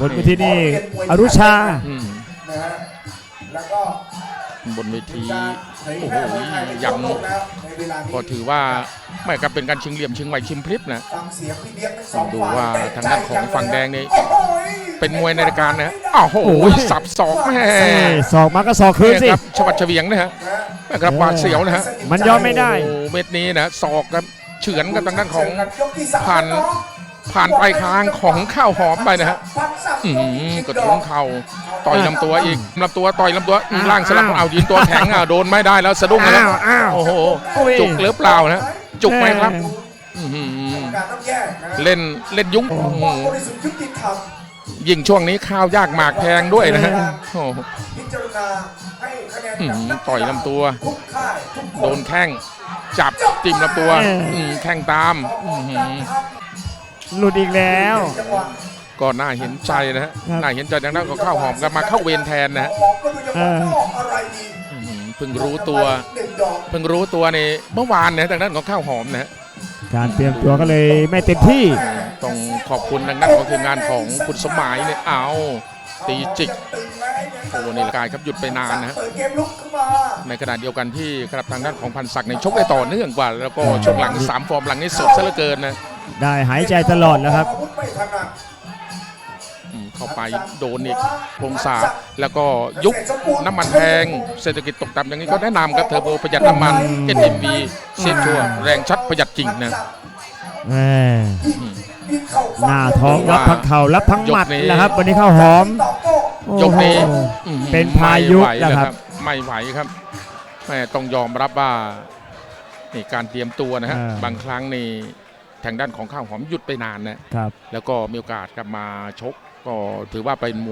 บนเวทีนี่อรุชา อืมนะฮะแล้วก็บนเวมีทีการเผยโอ้แพโหร่มวยไทยไปยัทั่งวโลกแล้วในเวลานี้ก็ถือว่าไม่กับเป็นการชิงเหลี่ยมชิงไหวชิงพลิบนะฟังเสียงพี่เลี้ยงทั้งสองดูฝ่ายว่าได้ทางด้านของใจฝั่งแดงนี่โอ้โหเป็นมวยในรายการนะอ้าวโหโอ้ย สับศอกแม่เอ้ยศอกมาก็ศอกคืนสิครับชวัดเฉวียงนะฮะนะแม่กระบาดเสียวนะฮะมันยอมไม่ได้ โอ้เม็ดนี้นะศอกครับเฉือนกับทางด้านของยกที่สามผ่านแล้วเอะ ผ่านปลายคางของข้าวหอมไปนะฮะพันสับอืมกระทุ้งเข่าต่อยลำตัวอีกลำตัวต่อยลำตัวอืมล่างสลับเอายืนตัวแข็งอะโดนไม่ได้แล้วสะดุ้งนะอ้าวอ้าวโอ้โหโอ้ยจุกหรือเปล่านะจุกไหมครับอื้อหือการต้องแยกนะเล่นเล่นยุ้งปอื้กอป้หืองอบริสุทธิ์ยุติธรรมยิ่งช่วงนี้ข้าวยากหมากแพงด้วยนะฮะโอ้โหพิจารณาให้คะแนนอื้อกับหือนักต่อยลำตัวทุกค่ายทุกคโดนแข้งจับจิ้มลำตัวเอออืมแข้งตามอื้อ หือหลุดอีกแล้วจังหวะก็น่าเห็นใจนะฮะครับ น่าเห็นใจทางด้านของข้าวหอมก็มาเข้าเวรแทนนะฮะออกก็ดูจะว่าจะออกอะไรดีอื้อหือเพิ่งรู้ตัวหนึ่งดอกเพิ่งรู้ตัวในเมื่อวานนะทางด้านของข้าวหอมนะฮะการเตรียมตัวก็เลยไม่เต็มที่ ต้องขอบคุณทางด้านของทีมงานของคุณสมหมายเนี่ยเอาตีจิกตึงไหมโอ้ในรายการครับหยุดไปนานนะฮะ เปิดเกมลุกขึ้นมาในขณะเดียวกันที่ครับทางด้านของพันศักดิ์ในชกได้ต่อเนื่องกว่า แล้วก็ช่วงหลังสามฟอร์มหลังนี่สดซะเหลือเกินนะ ได้หายใจตลอดแล้วครับอาวุธไม่ถนัดอืมเข้าไปโดนอีกพงศาแล้วก็ยุคน้ำมันแพง เศรษฐกิจตกต่ำอย่างนี้ก็แนะนำครับเทอร์โบประหยัดน้ำมัน NMV เซฟชัวร์แรงชัดประหยัดจริงนะ แหมยิงเข้าหน้าท้องรับทั้งเข่ารับทั้งหมัดยกนี้นะครับ วันนี้ข้าวหอมตอบโต้โอ้ยกโห นี้อื้อหือเป็นพายุไม่ไหวนะครับ ไม่ไหวครับแม่ต้องยอมรับว่านี่การเตรียมตัวนะฮะอ่า บางครั้งนี่ ทางด้านของข้าวหอมหยุดไปนานนะครับ แล้วก็มีโอกาสกลับมาชกก็ถือว่าเป็นมวย